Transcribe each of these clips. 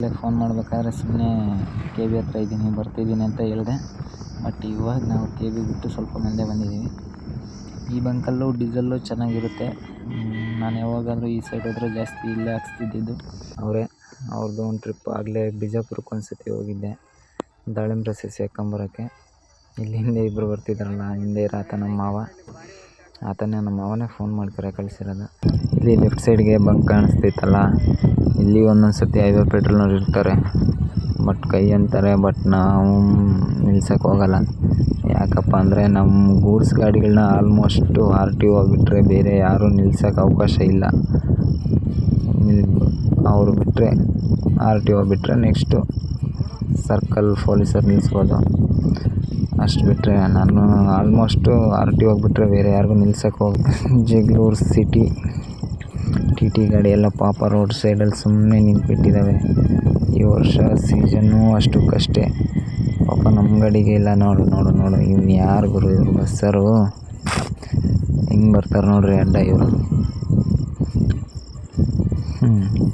ಇಲ್ಲೇ ಫೋನ್ ಮಾಡ್ಬೇಕಾದ್ರೆ ಸುಮ್ಮನೆ ಕೆ ಬಿ ಹತ್ರ ಇದ್ದೀನಿ, ಬರ್ತಿದ್ದೀನಿ ಅಂತ ಹೇಳಿದೆ. ಬಟ್ ಇವಾಗ ನಾವು ಕೆ ಬಿ ಬಿಟ್ಟು ಸ್ವಲ್ಪ ಮುಂದೆ ಬಂದಿದ್ದೀವಿ. ಈ ಬಂಕಲ್ಲೂ ಡೀಸೆಲ್ಲು ಚೆನ್ನಾಗಿರುತ್ತೆ. ನಾನು ಯಾವಾಗಾದರೂ ಈ ಸೈಡ್ ಹೋದರೆ ಜಾಸ್ತಿ ಇಲ್ಲೇ ಹಾಕ್ಸ್ತಿದ್ದಿದ್ದು. ಅವರೇ ಅವ್ರದ್ದು ಒಂದು ಟ್ರಿಪ್ ಆಗಲೇ ಬಿಜಾಪುರಕ್ಕೆ ಒಂದು ಸತಿ ಹೋಗಿದ್ದೆ. ದಾಳಿಂಬ್ರೆ ಸಸಿ ಹಾಕ್ಕೊಂಬರೋಕ್ಕೆ ಇಲ್ಲಿ ಹಿಂದೆ ಇಬ್ಬರು ಬರ್ತಿದ್ರಲ್ಲ, ಹಿಂದೆ ಇರೋ ಆತ ನಮ್ಮ ಮಾವ. ಆತನೇ ನಮ್ಮ ಮಾವನೇ ಫೋನ್ ಮಾಡ್ತಾರೆ ಕಳಿಸಿರೋದು. ಇಲ್ಲಿ ಲೆಫ್ಟ್ ಸೈಡ್ಗೆ ಬಂಕ್ ಕಾಣಿಸ್ತೈತಲ್ಲ ಇಲ್ಲಿ ಒಂದೊಂದು ಸತಿ ಹೈವೇ ಪೆಟ್ರೋಲ್ನವ್ರು ಇರ್ತಾರೆ. ಬಟ್ ಕೈ ಅಂತಾರೆ ಬಟ್ ನಾವು ನಿಲ್ಸಕ್ಕೆ ಹೋಗಲ್ಲ. ಯಾಕಪ್ಪ ಅಂದರೆ ನಮ್ಮ ಗೂಡ್ಸ್ ಗಾಡಿಗಳನ್ನ ಆಲ್ಮೋಸ್ಟು ಆರ್ ಟಿ ಓ ಬಿಟ್ಟರೆ ಬೇರೆ ಯಾರೂ ನಿಲ್ಸಕ್ಕೆ ಅವಕಾಶ ಇಲ್ಲ. ಅವರು ಬಿಟ್ಟರೆ ಆರ್ ಟಿ ಓ ಬಿಟ್ಟರೆ ನೆಕ್ಸ್ಟು ಸರ್ಕಲ್ ಪೊಲೀಸರು ನಿಲ್ಲಿಸ್ಬೋದು ಅಷ್ಟು ಬಿಟ್ಟರೆ ನಾನು ಆಲ್ಮೋಸ್ಟು ಆರ್ ಟಿ ಹೋಗಿಬಿಟ್ರೆ ಬೇರೆ ಯಾರಿಗೂ ನಿಲ್ಸಕ್ಕೆ ಹೋಗ ಜಗಳೂರು ಸಿಟಿ ಟಿ ಟಿ ಗಾಡಿ ಎಲ್ಲ ಪಾಪ ರೋಡ್ ಸೈಡಲ್ಲಿ ಸುಮ್ಮನೆ ನಿಂತ್ಬಿಟ್ಟಿದ್ದಾವೆ ಈ ವರ್ಷ ಸೀಸನ್ನು ಅಷ್ಟಕ್ಕಷ್ಟೇ. ಪಾಪ ನಮ್ಮ ಗಾಡಿಗೆ ಇಲ್ಲ. ನೋಡು ನೋಡು ನೋಡು. ಇವ್ನು ಯಾರು ಗುರು? ಇವರು ಬಸ್ಸರು. ಹೆಂಗೆ ಬರ್ತಾರೆ ನೋಡ್ರಿ ಅಡ್ಡ ಇವರು. ಹ್ಞೂ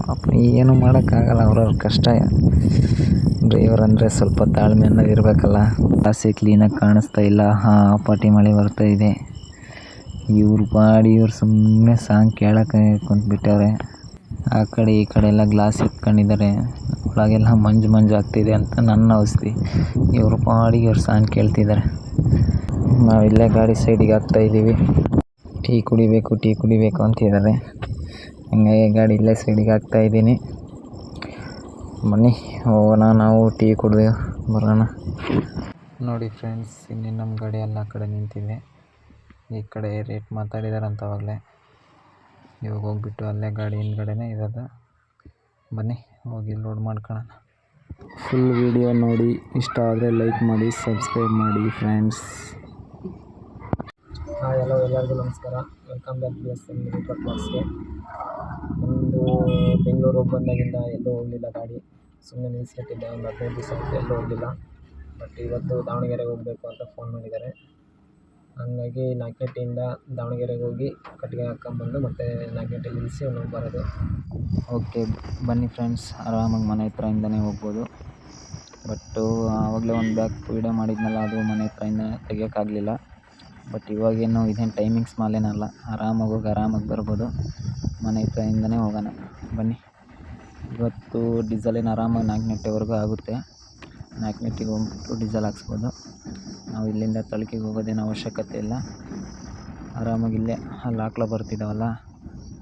ಪಾಪ ಏನು ಮಾಡೋಕ್ಕಾಗಲ್ಲ. ಅವ್ರವ್ರ ಕಷ್ಟ. ಡ್ರೈವರ್ ಅಂದರೆ ಸ್ವಲ್ಪ ತಾಳ್ಮೆ ಅನ್ನೋದು ಇರಬೇಕಲ್ಲ ಕ್ಲೀನಾಗಿ ಕಾಣಿಸ್ತಾ ಇಲ್ಲ. ಹಾಂ, ಪಾಟಿ ಮಳೆ ಬರ್ತಾ ಇದೆ. ಇವ್ರ ಪಾಡಿ ಇವ್ರು ಸುಮ್ಮನೆ ಸಾಂಗ್ ಕೇಳೋಕೆ ಕುಂತ್ಬಿಟ್ಟವ್ರೆ ಆ ಕಡೆ ಈ ಕಡೆ ಎಲ್ಲ ಗ್ಲಾಸ್ ಇಟ್ಕೊಂಡಿದ್ದಾರೆ ಒಳಗೆಲ್ಲ ಮಂಜು ಮಂಜು ಆಗ್ತಿದೆ ಅಂತ ನನ್ನ ಔಷಧಿ ಇವ್ರ ಪಾಡಿ ಇವ್ರು ಸಾಂಗ್ ಕೇಳ್ತಿದ್ದಾರೆ. ನಾವು ಇಲ್ಲೇ ಗಾಡಿ ಸೈಡಿಗೆ ಹಾಕ್ತಾ ಇದ್ದೀವಿ. ಟೀ ಕುಡಿಬೇಕು ಟೀ ಕುಡಿಬೇಕು ಅಂತಿದ್ದಾರೆ. ಹಂಗಾಗಿ ಗಾಡಿ ಇಲ್ಲೇ ಸೈಡಿಗೆ ಹಾಕ್ತಾ ಇದ್ದೀನಿ. ಬನ್ನಿ, ಹೋಗೋಣ, ನಾವು ಟೀ ಕುಡಿದು ಬರೋಣ. ನೋಡಿ ಫ್ರೆಂಡ್ಸ್ ಇನ್ನೇನು ನಮ್ಮ ಗಾಡಿ ಎಲ್ಲ ಕಡೆ ನಿಂತಿದೆ. ಈ ಕಡೆ ರೇಟ್ ಮಾತಾಡಿದಾರಂತ ಅವಾಗಲೇ ಇವಾಗ ಹೋಗ್ಬಿಟ್ಟು ಅಲ್ಲೇ ಗಾಡಿ ಹಿಂದ್ಗಡೆನೇ ಇರೋದು. ಬನ್ನಿ ಹೋಗಿ ಲೋಡ್ ಮಾಡ್ಕೊಳ್ಳೋಣ ಫುಲ್ ವಿಡಿಯೋ ನೋಡಿ. ಇಷ್ಟ ಆದರೆ ಲೈಕ್ ಮಾಡಿ ಸಬ್ಸ್ಕ್ರೈಬ್ ಮಾಡಿ ಫ್ರೆಂಡ್ಸ್ ಹಾಯ್ ಹಲೋ ಎಲ್ಲರಿಗೂ ನಮಸ್ಕಾರ. Welcome back to S M report ಬಾಕ್ಸ್ಗೆ ಒಂದು ಬೆಂಗಳೂರು ಹೋಗಿ ಬಂದಾಗಿಂದ ಎಲ್ಲೂ ಹೋಗಲಿಲ್ಲ ಗಾಡಿ. ಸುಮ್ಮನೆ ನಿಲ್ಲಿಸ್ಬಿಟ್ಟಿದ್ದೆ ಒಂದು ಹದಿನೈದು ದಿವಸ ಎಲ್ಲೂ ಹೋಗಲಿಲ್ಲ. ಬಟ್ ಇವತ್ತು ದಾವಣಗೆರೆಗೆ ಹೋಗಬೇಕು ಅಂತ ಫೋನ್ ಮಾಡಿದ್ದಾರೆ. ಹಾಗಾಗಿ ನಾಲ್ಕೇಟಿಯಿಂದ ದಾವಣಗೆರೆಗೆ ಹೋಗಿ ಕಟ್ಟಿಗೆ ಹಾಕ್ಕೊಂಬಂದು ಮತ್ತೆ ನಾಲ್ಕೇಟಲ್ಲಿ ನಿಲ್ಲಿಸಿ ನಾವು ಬರೋದು. ಓಕೆ, ಬನ್ನಿ ಫ್ರೆಂಡ್ಸ್. ಆರಾಮಾಗಿ ಮನೆ ಹತ್ರದಿಂದನೇ ಹೋಗ್ಬೋದು. ಬಟ್ಟು ಆವಾಗಲೇ ಒಂದು ಬ್ಯಾಗ್ ವೀಡಿಯೋ ಮಾಡಿದ್ನಲ್ಲ, ಅದು ಮನೆ ಹತ್ರದಿಂದ ತೆಗಿಯೋಕ್ಕಾಗಲಿಲ್ಲ. ಬಟ್ ಇವಾಗೇನು ಇದೇನು ಟೈಮಿಂಗ್ಸ್ ಮಾಲೇನಲ್ಲ. ಆರಾಮಾಗಿ ಹೋಗಿ ಆರಾಮಾಗಿ ಬರ್ಬೋದು. ಮನೆ ಹತ್ರದಿಂದನೇ ಹೋಗೋಣ. ಬನ್ನಿ. ಇವತ್ತು ಡೀಸೆಲ್ ಏನು ಆರಾಮಾಗಿ ನಾಲ್ಕು ಆಗುತ್ತೆ. ನಾಲ್ಕು ಹೋಗ್ಬಿಟ್ಟು ಡೀಸೆಲ್ ಹಾಕ್ಸ್ಬೋದು. ನಾವು ಇಲ್ಲಿಂದ ತಳಕಿಗೆ ಹೋಗೋದೇನು ಅವಶ್ಯಕತೆ ಇಲ್ಲ. ಆರಾಮಾಗಿ ಇಲ್ಲೇ ಅಲ್ಲಿ ಹಾಕ್ಲ ಬರ್ತಿದ್ದಾವಲ್ಲ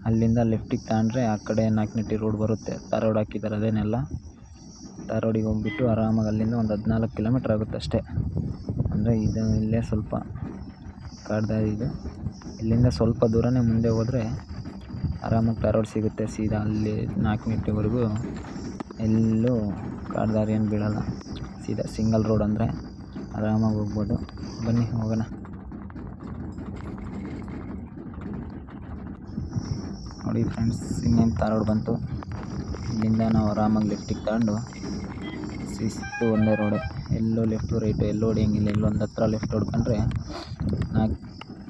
ಅಲ್ಲಿಂದ ಲೆಫ್ಟಿಗೆ ತಗೊಂಡ್ರೆ ಆ ಕಡೆ ನಾಲ್ಕನೆಟ್ಟಿ ರೋಡ್ ಬರುತ್ತೆ. ತಾರ್ ರೋಡ್ ಹಾಕಿದ್ದಾರೆ ಅದೇನೆಲ್ಲ. ತಾರ್ ರೋಡಿಗೆ ಹೋಗ್ಬಿಟ್ಟು ಆರಾಮಾಗಿ ಅಲ್ಲಿಂದ ಒಂದು ಹದಿನಾಲ್ಕು ಕಿಲೋಮೀಟ್ರ್ ಆಗುತ್ತೆ ಅಷ್ಟೇ. ಅಂದರೆ ಇದು ಇಲ್ಲೇ ಸ್ವಲ್ಪ ಕಾಡ್ದಾರಿ ಇದು. ಇಲ್ಲಿಂದ ಸ್ವಲ್ಪ ದೂರನೇ ಮುಂದೆ ಹೋದರೆ ಆರಾಮಾಗಿ ತಾರ್ ರೋಡ್ ಸಿಗುತ್ತೆ ಸೀದಾ ಅಲ್ಲಿ ನಾಲ್ಕನೆಟ್ಟಿವರೆಗೂ ಎಲ್ಲೂ ಕಾಡ್ದಾರಿ ಏನು ಬೀಳಲ್ಲ. ಸೀದಾ ಸಿಂಗಲ್ ರೋಡ್ ಅಂದರೆ ಆರಾಮಾಗಿ ಹೋಗ್ಬೋದು. ಬನ್ನಿ, ಹೋಗೋಣ. ನೋಡಿ ಫ್ರೆಂಡ್ಸ್ ಇನ್ನೇನು ಟಾರ್ ಬಂತು. ಇಲ್ಲಿಂದ ನಾವು ಆರಾಮಾಗಿ ಲೆಫ್ಟಿಗೆ ತಗೊಂಡು ಸಿಸ್ತು ಒಂದೇ ರೋಡು ಎಲ್ಲೋ ಲೆಫ್ಟು ರೈಟು ಎಲ್ಲೋ ಹೊಡಿಯೋಂಗಿಲ್ಲ. ಇಲ್ಲೊಂದು ಹತ್ರ ಲೆಫ್ಟ್ ಹೊಡ್ಕೊಂಡ್ರೆ ನಾಲ್ಕು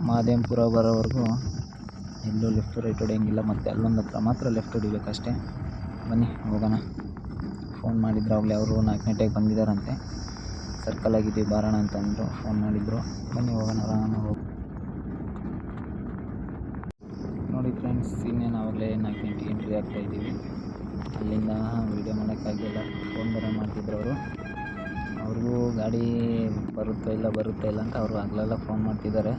ಮಾದೇಂಪುರ ಬರೋವರೆಗೂ ಎಲ್ಲೂ ಲೆಫ್ಟು ರೈಟ್ ಹೊಡಿಯಂಗಿಲ್ಲ. ಮತ್ತು ಅಲ್ಲೊಂದು ಹತ್ರ ಮಾತ್ರ ಲೆಫ್ಟ್ ಹೊಡಿಬೇಕಷ್ಟೇ. ಬನ್ನಿ, ಹೋಗೋಣ. ಫೋನ್ ಮಾಡಿದ್ರು ಆಗಲೇ ಅವರು ನಾಲ್ಕು ಗಂಟೆಗೆ ಬಂದಿದ್ದಾರಂತೆ. ಸರ್ಕಲ್ ಆಗಿದ್ದೀವಿ ಬಾರೋಣ ಅಂತಂದರು ಫೋನ್ ಮಾಡಿದ್ರು. ಬನ್ನಿ, ಹೋಗೋಣ ನಾನು ಹೋಗಿ. ನೋಡಿ ಫ್ರೆಂಡ್ಸ್ ಇನ್ನೇನು ಆವಾಗಲೇ ನಾಲ್ಕು ಗಂಟೆಗೆ ಎಂಟ್ರಿ ಆಗ್ತಾ ಇದ್ದೀವಿ. ಅಲ್ಲಿಂದ ವೀಡಿಯೋ ಮಾಡೋಕ್ಕಾಗಲಿಲ್ಲ ಫೋನ್ ಬೇರೆ ಮಾಡ್ತಿದ್ರು ಅವರು. ಅವ್ರಿಗೂ ಗಾಡಿ ಬರುತ್ತೋ ಇಲ್ಲ ಬರುತ್ತೋ ಇಲ್ಲ ಅಂತ ಅವರು ಹಗಲೆಲ್ಲ ಫೋನ್ ಮಾಡ್ತಿದ್ದಾರೆ.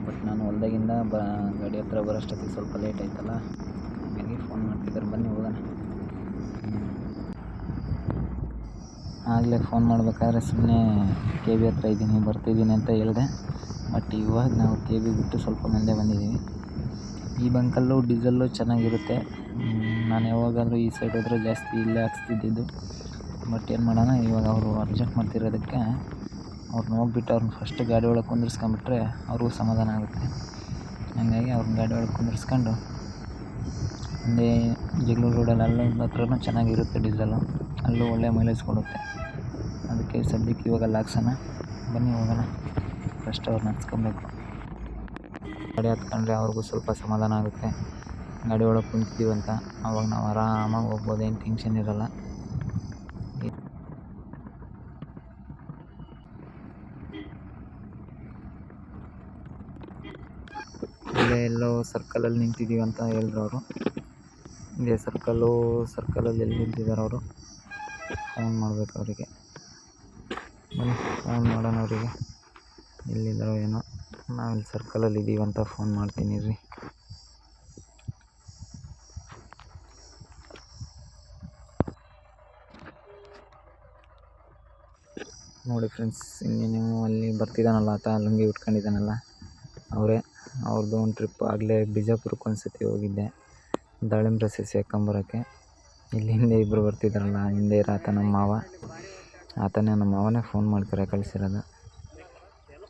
ಬಟ್ ನಾನು ಹೊಲ್ದಾಗಿಂದ ಬ, ಗಾಡಿ ಹತ್ರ ಬರೋಷ್ಟೊತ್ತಿಗೆ ಸ್ವಲ್ಪ ಲೇಟ್ ಆಯ್ತಲ್ಲ, ಹಾಗಾಗಿ ಫೋನ್ ಮಾಡ್ತಿದ್ದಾರೆ. ಬನ್ನಿ, ಹೋಗೋಣ. ಆಗಲೇ ಫೋನ್ ಮಾಡಬೇಕಾದ್ರೆ ಸುಮ್ಮನೆ ಕೆ ಬಿ ಹತ್ರ ಇದ್ದೀನಿ, ಬರ್ತಿದ್ದೀನಿ ಅಂತ ಹೇಳಿದೆ. ಬಟ್ ಇವಾಗ ನಾವು ಕೆ ಬಿ ಬಿಟ್ಟು ಸ್ವಲ್ಪ ಮುಂದೆ ಬಂದಿದ್ದೀವಿ. ಈ ಬಂಕಲ್ಲೂ ಡೀಸೆಲ್ಲು ಚೆನ್ನಾಗಿರುತ್ತೆ. ನಾನು ಯಾವಾಗಾದರೂ ಈ ಸೈಡ್ ಹೋದರೆ ಜಾಸ್ತಿ ಇಲ್ಲೇ ಹಾಕ್ಸ್ತಿದ್ದಿದ್ದು. ಬಟ್ ಏನು ಮಾಡೋಣ, ಇವಾಗ ಅವರು ಅರ್ಜೆಂಟ್ ಮಾಡ್ತಿರೋದಕ್ಕೆ ಅವ್ರನ್ನ ಹೋಗ್ಬಿಟ್ಟು ಅವ್ರನ್ನ ಫಸ್ಟ್ ಗಾಡಿ ಒಳಗೆ ಕುಂದಿರ್ಸ್ಕೊಂಬಿಟ್ರೆ ಅವ್ರಿಗೂ ಸಮಾಧಾನ ಆಗುತ್ತೆ. ಹಾಗಾಗಿ ಅವ್ರನ್ನ ಗಾಡಿ ಒಳಗೆ ಕುಂದಿರ್ಸ್ಕೊಂಡು ಮುಂದೆ ಜಗಳೂರು ರೋಡಲ್ಲಿ ಅಲ್ಲೂ ಹತ್ರನೂ ಚೆನ್ನಾಗಿರುತ್ತೆ ಡೀಸೆಲ್ಲು ಅಲ್ಲೂ ಒಳ್ಳೆ ಮೈಲೇಜ್ ಕೊಡುತ್ತೆ. ಅದಕ್ಕೆ ಸದ್ಯಕ್ಕೆ ಇವಾಗ ಹಾಕ್ಸೋಣ ಬನ್ನಿ ಹೋಗೋಣ. ಫಸ್ಟ್ ಅವ್ರನ್ನ ಹತ್ಸ್ಕೊಬೇಕು. ಗಾಡಿ ಹತ್ಕೊಂಡ್ರೆ ಅವ್ರಿಗೂ ಸ್ವಲ್ಪ ಸಮಾಧಾನ ಆಗುತ್ತೆ. ಗಾಡಿ ಒಳಗೆ ಕುಂತೀವಂತ ಅವಾಗ ನಾವು ಆರಾಮಾಗಿ ಹೋಗ್ಬೋದು, ಏನು ಟೆನ್ಷನ್ ಇರಲ್ಲ. ಎಲ್ಲೋ ಸರ್ಕಲಲ್ಲಿ ನಿಂತಿದ್ದೀವಿ ಅಂತ ಹೇಳಿದ್ರು ಅವರು ಇದೇ ಸರ್ಕಲ್ಲು, ಸರ್ಕಲಲ್ಲಿ ಎಲ್ಲಿ ನಿಂತಿದ್ದಾರೆ ಅವರು? ಫೋನ್ ಮಾಡ್ಬೇಕು ಅವರಿಗೆ. ಬನ್ನಿ ಫೋನ್ ಮಾಡೋಣ ಅವರಿಗೆ. ಎಲ್ಲಿದ್ದಾರೋ ಏನೋ. ನಾವಿಲ್ಲಿ ಸರ್ಕಲಲ್ಲಿ ಇದ್ದೀವಿ ಅಂತ ಫೋನ್ ಮಾಡ್ತೀನಿ ರೀ ನೋಡಿ ಫ್ರೆಂಡ್ಸ್ ಇನ್ನೇನು ಅಲ್ಲಿ ಬರ್ತಿದ್ದಾನಲ್ಲ, ಆತ ಲುಂಗಿ ಉಟ್ಕೊಂಡಿದ್ದಾನಲ್ಲ. ಅವರೇ ಅವ್ರದ್ದು ಒಂದು ಟ್ರಿಪ್ ಆಗಲೇ ಬಿಜಾಪುರಕ್ಕೆ ಒಂದು ಸತಿ ಹೋಗಿದ್ದೆ. ದಾಳಿಂಬ್ರೆ ಸಸಿ ಹಾಕೊಂಬರೋಕೆ ಇಲ್ಲಿ ಹಿಂದೆ ಇಬ್ಬರು ಬರ್ತಿದ್ದಾರಲ್ಲ ಹಿಂದೆ ಇರೋ ಆತ ನಮ್ಮ ಮಾವ. ಆತನೇ ನಮ್ಮ ಮಾವನೇ ಫೋನ್ ಮಾಡ್ತಾರೆ, ಕಳಿಸಿರೋದು.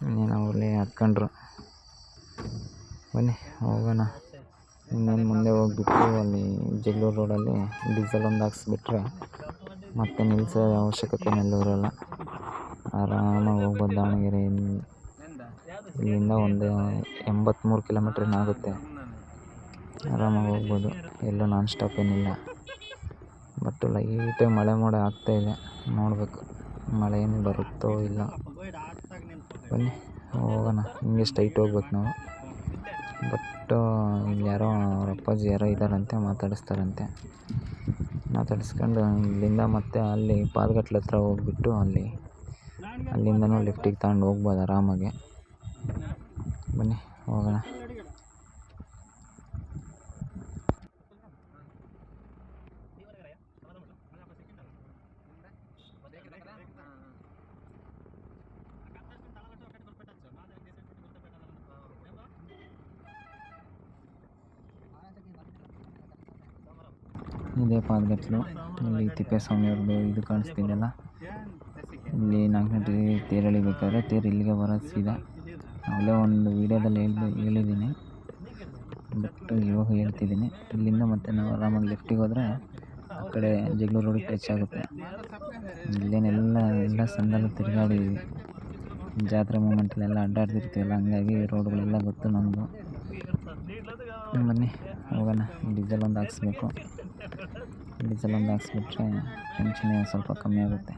ಇನ್ನೇನು ಅವ್ರಲ್ಲಿ ಹತ್ಕೊಂಡ್ರು. ಬನ್ನಿ, ಹೋಗೋಣ. ಇನ್ನೇನು ಮುಂದೆ ಹೋಗ್ಬಿಟ್ಟು ಅಲ್ಲಿ ಜಗಳೂರು ರೋಡಲ್ಲಿ ಡೀಸೆಲ್ ಒಂದು ಹಾಕ್ಸ್ಬಿಟ್ರೆ ಮತ್ತೆ ನಿಲ್ಲಿಸೋ ಅವಶ್ಯಕತೆ ಎಲ್ಲೂರಲ್ಲ ಆರಾಮಾಗಿ ಹೋಗ್ಬೋದು ದಾವಣಗೆರೆ. ಇಲ್- ಇಲ್ಲಿಂದ ಒಂದು ಎಂಬತ್ತ್ಮೂರು ಕಿಲೋಮೀಟ್ರ್ ಏನೋ ಆಗುತ್ತೆ. ಆರಾಮಾಗಿ ಹೋಗ್ಬೋದು. ಎಲ್ಲೂ ನಾನ್ ಸ್ಟಾಪ್ ಏನಿಲ್ಲ. ಬಟ್ ಲೈಟಾಗಿ ಮಳೆ ಮೋಡ ಆಗ್ತಾ ಇದೆ. ನೋಡಬೇಕು. ಮಳೆ ಏನು ಬರುತ್ತೋ ಇಲ್ಲ. ಬನ್ನಿ, ಹೋಗೋಣ. ಹಿಂಗೆ ಸ್ಟ್ರೈಟ್ ಹೋಗ್ಬೇಕು ನಾವು. ಬಟ್ ಇಲ್ಲಿ ಯಾರೋ ಅವ್ರ ಅಪ್ಪಾಜಿ ಯಾರೋ ಇದ್ದಾರಂತೆ, ಮಾತಾಡಿಸ್ತಾರಂತೆ. ಮಾತಾಡಿಸ್ಕೊಂಡು ಇಲ್ಲಿಂದ ಮತ್ತೆ ಅಲ್ಲಿ ಪಾದಗಟ್ಲ ಹತ್ರ ಹೋಗ್ಬಿಟ್ಟು ಅಲ್ಲಿ, ಅಲ್ಲಿಂದನೂ ಲಿಫ್ಟಿಗೆ ತಗೊಂಡು ಹೋಗ್ಬೋದು ಆರಾಮಾಗಿ. ಬನ್ನಿ, ಹೋಗೋಣ. ಇದೇ ಪಾದಗಟ್ಲು ಇಲ್ಲಿ ತಿಪ್ಪೇಸ್ವಾಮಿಯವ್ರದ್ದು ಇದು ಕಾಣಿಸ್ತಿದೆಯಲ್ಲ? ಇಲ್ಲಿ ನಾಲ್ಕು ಗಂಟೆ ತೇರು ಎಳಿಬೇಕಾದ್ರೆ ತೇರು ಇಲ್ಲಿಗೆ ಬರೋದು ಸೀದಾ. ಅಲ್ಲೇ ಒಂದು ವೀಡಿಯೋದಲ್ಲಿ ಹೇಳಿ, ಹೇಳಿದ್ದೀನಿ. ಬಟ್ ಇವಾಗ ಹೇಳ್ತಿದ್ದೀನಿ. ಇಲ್ಲಿಂದ ಮತ್ತೆ ನಾವು ಆರಾಮಾಗಿ ಲೆಫ್ಟಿಗೆ ಹೋದರೆ ಆ ಕಡೆ ಜಗಳೂರು ರೋಡಿಗೆ ಟಚ್ ಆಗುತ್ತೆ. ಇಲ್ಲೇನೆಲ್ಲ, ಎಲ್ಲ ಸಂದಲ್ಲೂ ತಿರುಗಾಡಿ ಜಾತ್ರೆ ಮೂಮೆಂಟಲ್ಲೆಲ್ಲ ಅಡ್ಡಾಡ್ತಿರ್ತೀವಲ್ಲ, ಹಂಗಾಗಿ ರೋಡ್ಗಳೆಲ್ಲ ಗೊತ್ತು ನಮ್ಮದು ಬನ್ನಿ, ಹೋಗೋಣ. ಡೀಸೆಲ್ ಒಂದು ಹಾಕ್ಸ್ಬೇಕು. ಡೀಸೆಲ್ ಒಂದು ಹಾಕ್ಸ್ಬಿಟ್ರೆ ಟೆನ್ಷನ್ ಸ್ವಲ್ಪ ಕಮ್ಮಿ ಆಗುತ್ತೆ